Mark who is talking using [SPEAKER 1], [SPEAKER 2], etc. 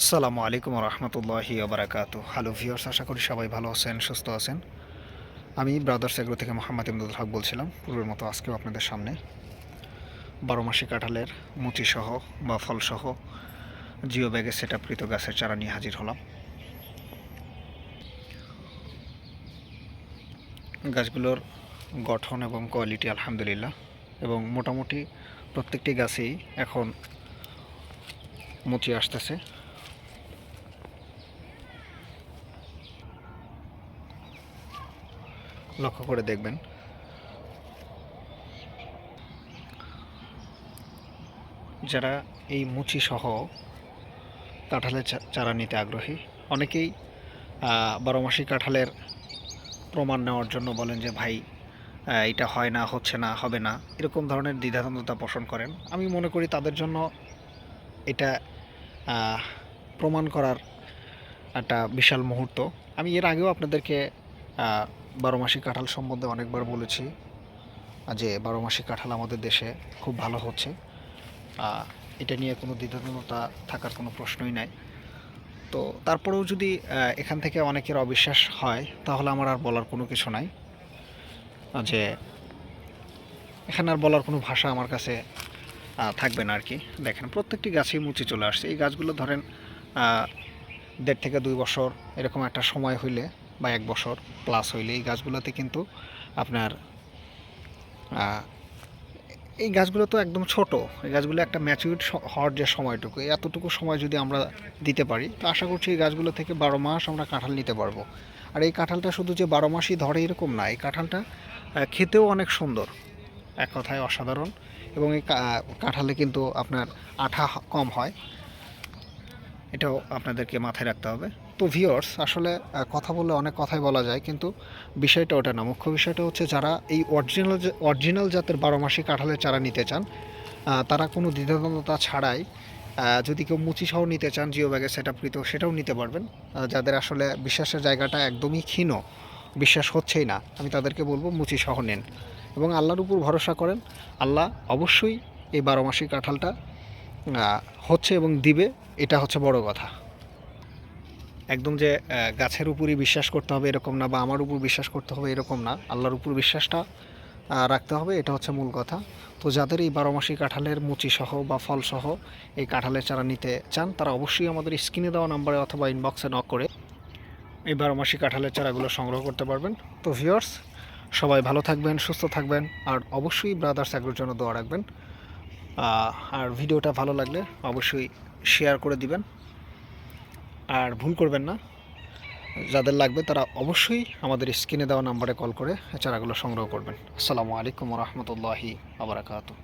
[SPEAKER 1] আসসালামু আলাইকুম রহমতুল্লাহি ওবরাকাত হ্যালো ভিউয়ার্স আশা করি সবাই ভালো আছেন, সুস্থ আছেন। আমি ব্রাদার্স এগ্রো থেকে মোহাম্মদ ইমদুল হক বলছিলাম। পূর্বের মতো আজকেও আপনাদের সামনে বারো মাসি কাঁঠালের মুচিসহ বা ফলসহ জিও ব্যাগে সেট আপকৃত গাছের চারা নিয়ে হাজির হলাম। গাছগুলোর গঠন এবং কোয়ালিটি আলহামদুলিল্লাহ। এবং মোটামুটি প্রত্যেকটি গাছেই এখন মুচি আসতেছে। লক্ষ্য করে দেখবেন। যারা এই মুচি সহ কাঁঠালের চারা নিতে আগ্রহী অনেকেই আহ, বারোমাসি কাঁঠালের প্রমাণ নেওয়ার জন্য বলেন যে ভাই এটা হয় না হচ্ছে না হবে না। এরকম ধরনের দ্বিধাদ্বন্দ্বতা পোষণ করেন। আমি মনে করি তাদের জন্য এটা প্রমাণ করার একটা বিশাল মুহূর্ত। আমি এর আগেও আপনাদেরকে বারো মাসি কাঁঠাল সম্বন্ধে অনেকবার বলেছি যে বারো মাসি কাঁঠাল আমাদের দেশে খুব ভালো হচ্ছে এটা নিয়ে কোনো দ্বিধাদ্বন্দ্বতা থাকার কোনো প্রশ্নই নাই। তো তারপরেও যদি এখান থেকে অনেকের অবিশ্বাস হয়, তাহলে আমার আর বলার কোনো কিছু নাই। যে এখানে আর বলার কোনো ভাষা আমার কাছে থাকবে না আর কি দেখেন, প্রত্যেকটি গাছেই মুচি চলে আসছে। এই গাছগুলো ধরেন দেড় থেকে দুই বছর এরকম একটা সময় হইলে বা এক বছর প্লাস হইলে এই গাছগুলোতে কিন্তু আপনার এই গাছগুলো তো একদম ছোট। এই গাছগুলো একটা ম্যাচিউর হওয়ার যে সময়টুকু এতটুকু সময় যদি আমরা দিতে পারি, তো আশা করছি এই গাছগুলো থেকে বারো মাস আমরা কাঁঠাল নিতে পারব। আর এই কাঁঠালটা শুধু যে বারো মাসই ধরে এরকম না, এই কাঁঠালটা খেতেও অনেক সুন্দর, এক কথায় অসাধারণ। এবং এই কাঁঠালে কিন্তু আপনার আঠা কম হয়। এটাও আপনাদেরকে মাথায় রাখতে হবে। তো ভিওর্স আসলে কথা বললে অনেক কথাই বলা যায়, কিন্তু বিষয়টা ওটা না। মুখ্য বিষয়টা হচ্ছে যারা এই অরিজিনাল অরিজিনাল জাতের বারো মাসি কাঁঠালের চারা নিতে চান তারা কোনো দ্বিধাদ্বন্দ্বতা ছাড়াই যদি কেউ মুচি সহ নিতে চান, জিও ব্যাগে সেট আপকৃত সেটাও নিতে পারবেন। যাদের আসলে বিশ্বাসের জায়গাটা একদমই ক্ষীণ, বিশ্বাস হচ্ছেই না, আমি তাদেরকে বলব মুচি সহ নেন। এবং আল্লাহর উপর ভরসা করেন, আল্লাহ অবশ্যই এই বারো মাসি কাঁঠালটা হচ্ছে এবং দিবে। এটা হচ্ছে বড় কথা। একদম যে গাছের উপরই বিশ্বাস করতে হবে এরকম না বা আমার উপর বিশ্বাস করতে হবে এরকম না, আল্লাহর উপর বিশ্বাসটা রাখতে হবে, এটা হচ্ছে মূল কথা। তো যাদের এই বারো মাসি কাঁঠালের মুচি সহ বা ফল সহ এই কাঁঠালের চারা নিতে চান, তারা অবশ্যই আমাদের স্ক্রিনে দেওয়া নাম্বারে অথবা ইনবক্সে নক করে এই বারো মাসি কাঁঠালের চারাগুলো সংগ্রহ করতে পারবেন। তো ভিউয়ার্স সবাই ভালো থাকবেন, সুস্থ থাকবেন আর অবশ্যই ব্রাদার্স অ্যাগ্রোর জন্য দোয়া রাখবেন। আর ভিডিওটা ভালো লাগলে অবশ্যই শেয়ার করে দিবেন। আর ভুল করবেন না। যাদের লাগবে তারা অবশ্যই আমাদের স্ক্রিনে দেওয়া নাম্বারে কল করে চারাগুলো সংগ্রহ করবেন। আসসালামু আলাইকুম রহমতুল্লাহি আবরাকাতু